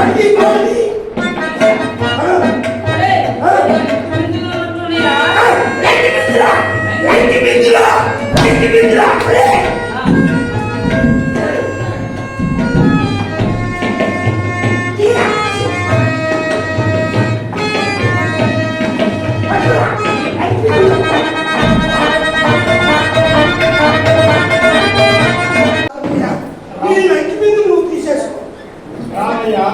Ai, que అయ్యా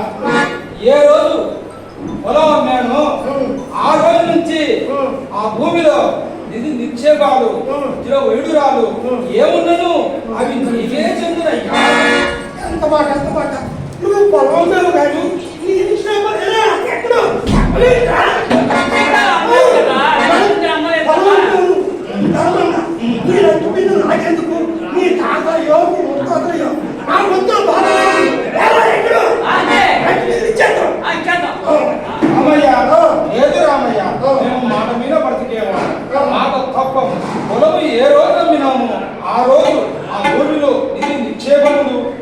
ఏ రోజు పొలం నేను ఆ రోజు నుంచి ఆ భూమిలో ఇది నిక్షేపాలు ఇందులో వైడురాలు ఏమున్నను అవి నీకే చెందిన ఎంత మాట ఎంత మాట? నువ్వు పొలం మీద కానీ నీ నిక్షేపాలు ఎక్కడ?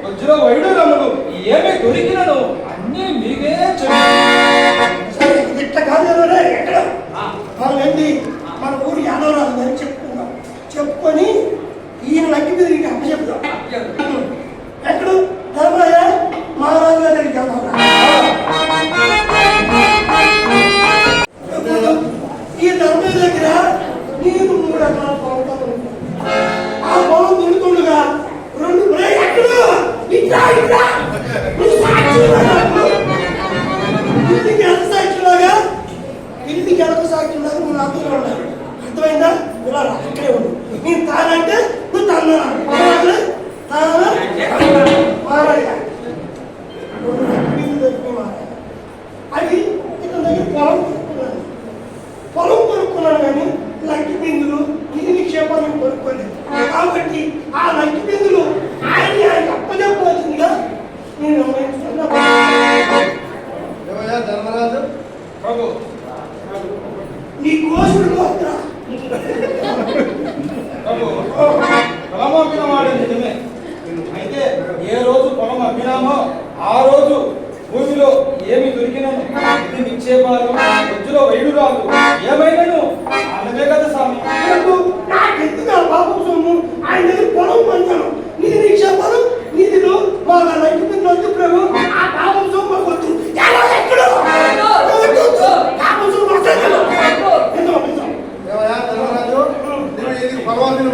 వజ్ర వైడురములు ఏమి దొరికినను అన్నీ మీవే చెప్పారు ఇంటికి ఎంత సాక్షిలాగా ఇంటికి ఎంత ఉండాలి అర్థమైందా ఇలా ఇక్కడే ఉండు నేను తానంటే నువ్వు తన్నా అది ఇతని దగ్గర పొలం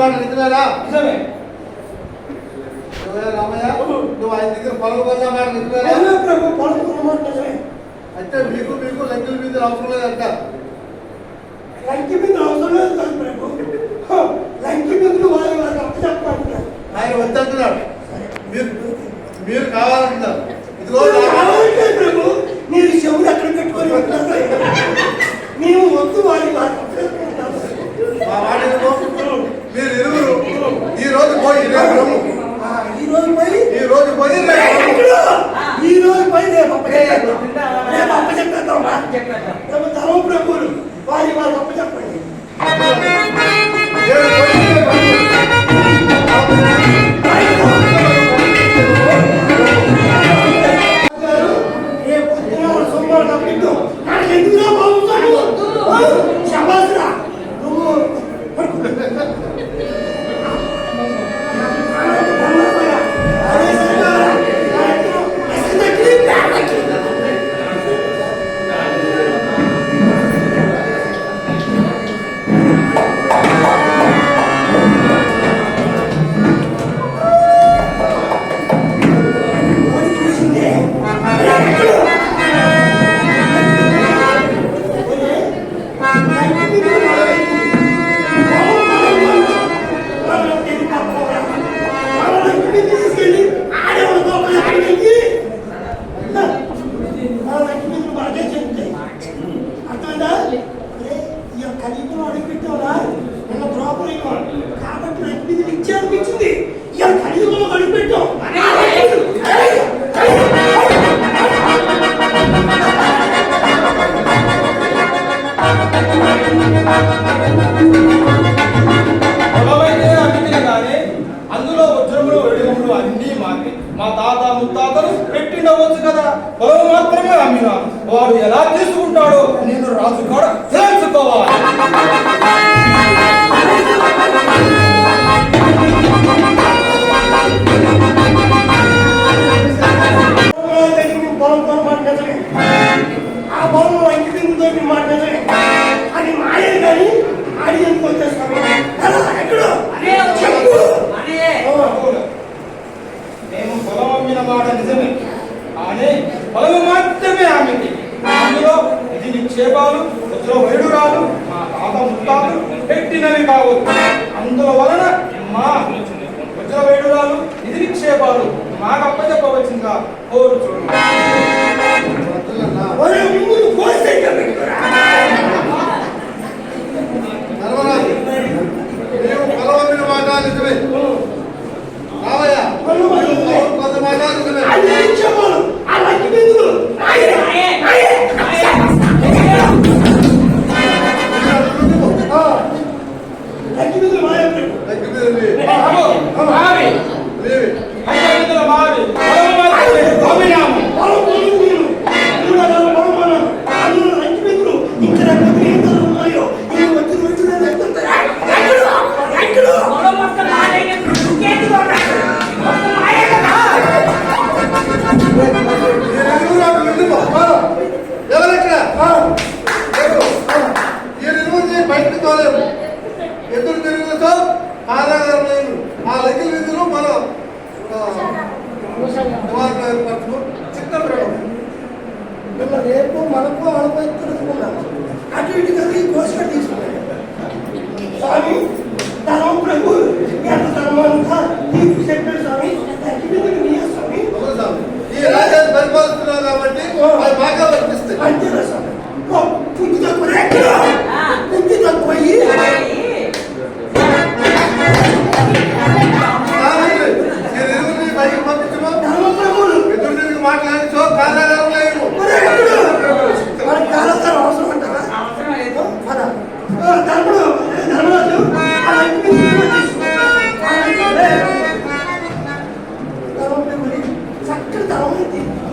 వాళ్ళు నిద్రరా రామయ్య? నువ్వు ఆయన దగ్గర పలుకుబోదా మాట నిద్రరా అయితే మీకు మీకు లంకిల మీద అవసరం లేదంట. లంకి మీద అవసరం లేదు ప్రభు పొలమైతే అమ్మితే కానీ అందులో వజ్రములు వెలుగులు అన్ని మాకే. మా తాత ముత్తాతలు పెట్టిండవచ్చు కదా పొలం మాత్రమే అమ్మినాను వాడు ఎలా తీసుకుంటాడో నేను రాజు కూడా తెలుసుకోవాలి. ఆ పొలం ఇంటి దిగుతో మాట క్షేపాలు వచ్చిన వేడురాలు మా తాత ముత్తాలు పెట్టినవి కావచ్చు అందువలన వలన మా వజ్ర వేడురాలు ఇది నిక్షేపాలు మాకు పౌరు చూడు ఉన్న రేపు మనకు అనుభవిస్తున్నాం అటు ఇటు కదా ఈ ఘోషణ తీసుకున్నాడు స్వామి ridículo.